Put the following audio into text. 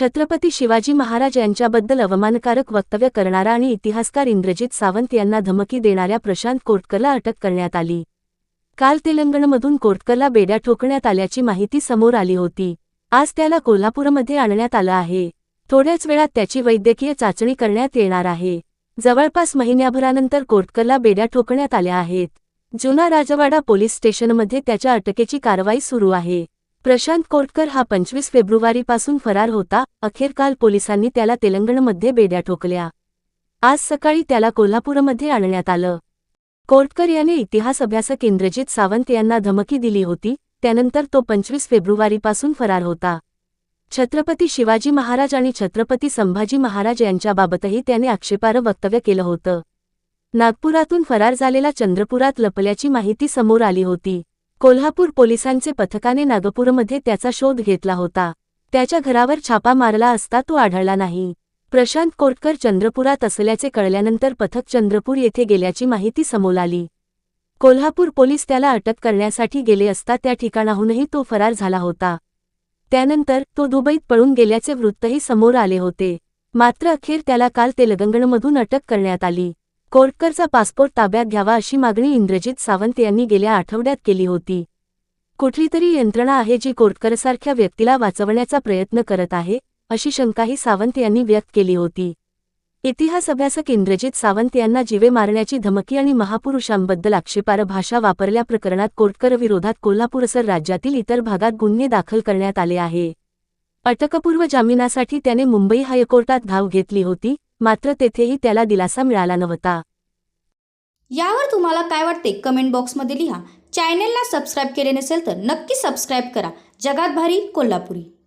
छत्रपती शिवाजी महाराज यांच्याबद्दल अवमानकारक वक्तव्य करणारा आणि इतिहासकार इंद्रजित सावंत यांना धमकी देणाऱ्या प्रशांत कोटकरला अटक करण्यात आली. काल तेलंगणमधून कोटकरला बेड्या ठोकण्यात आल्याची माहिती समोर आली होती. आज त्याला कोल्हापूरमध्ये आणण्यात आलं आहे. थोड्याच वेळात त्याची वैद्यकीय चाचणी करण्यात येणार आहे. जवळपास महिन्याभरानंतर कोटकरला बेड्या ठोकण्यात आल्या आहेत. जुना राजवाडा पोलीस स्टेशनमध्ये त्याच्या अटकेची कारवाई सुरू आहे. प्रशांत कोटकर हा पंचवीस फेब्रुवारीपासून फरार होता. अखेर काल पोलिसांनी त्याला तेलंगणमध्ये बेड्या ठोकल्या. आज सकाळी त्याला कोल्हापूरमध्ये आणण्यात आलं. कोटकर याने इतिहास अभ्यासक इंद्रजित सावंत यांना धमकी दिली होती. त्यानंतर तो पंचवीस फेब्रुवारीपासून फरार होता. छत्रपती शिवाजी महाराज आणि छत्रपती संभाजी महाराज यांच्याबाबतही त्याने आक्षेपार्ह वक्तव्य केलं होतं. नागपुरातून फरार झालेला चंद्रपुरात लपल्याची माहिती समोर आली होती. कोल्हापूर पोलिसांचे पथकाने नागपूरमध्ये त्याचा शोध घेतला होता. त्याच्या घरावर छापा मारला असता तो आढळला नाही. प्रशांत कोटकर चंद्रपुरात असल्याचे कळल्यानंतर पथक चंद्रपूर येथे गेल्याची माहिती समोर आली. कोल्हापूर पोलीस त्याला अटक करण्यासाठी गेले असता त्या ठिकाणाहूनही तो फरार झाला होता. त्यानंतर तो दुबईत पळून गेल्याचे वृत्तही समोर आले होते. मात्र अखेर त्याला काल तेलंगणमधून अटक करण्यात आली. कोटकरचा पासपोर्ट ताब्यात घ्यावा अशी मागणी इंद्रजित सावंत यांनी गेल्या आठवड्यात केली होती. कुठलीतरी यंत्रणा आहे जी कोटकरसारख्या व्यक्तीला वाचवण्याचा प्रयत्न करत आहे अशी शंकाही सावंत यांनी व्यक्त केली होती. इतिहास अभ्यासक इंद्रजित सावंत यांना जीवे मारण्याची धमकी आणि महापुरुषांबद्दल आक्षेपार्ह भाषा वापरल्या प्रकरणात कोटकर विरोधात कोल्हापूरसर राज्यातील इतर भागात गुन्हे दाखल करण्यात आले आहे. अटकपूर्व जामिनासाठी त्याने मुंबई हायकोर्टात धाव घेतली होती मात्र तेथेही त्याला दिलासा मिळाला नव्हता. यावर तुम्हाला काय वाटते? कमेंट बॉक्समध्ये लिहा. चॅनेलला सबस्क्राईब केले नसेल तर नक्की सबस्क्राईब करा. जगात भारी कोल्हापुरी.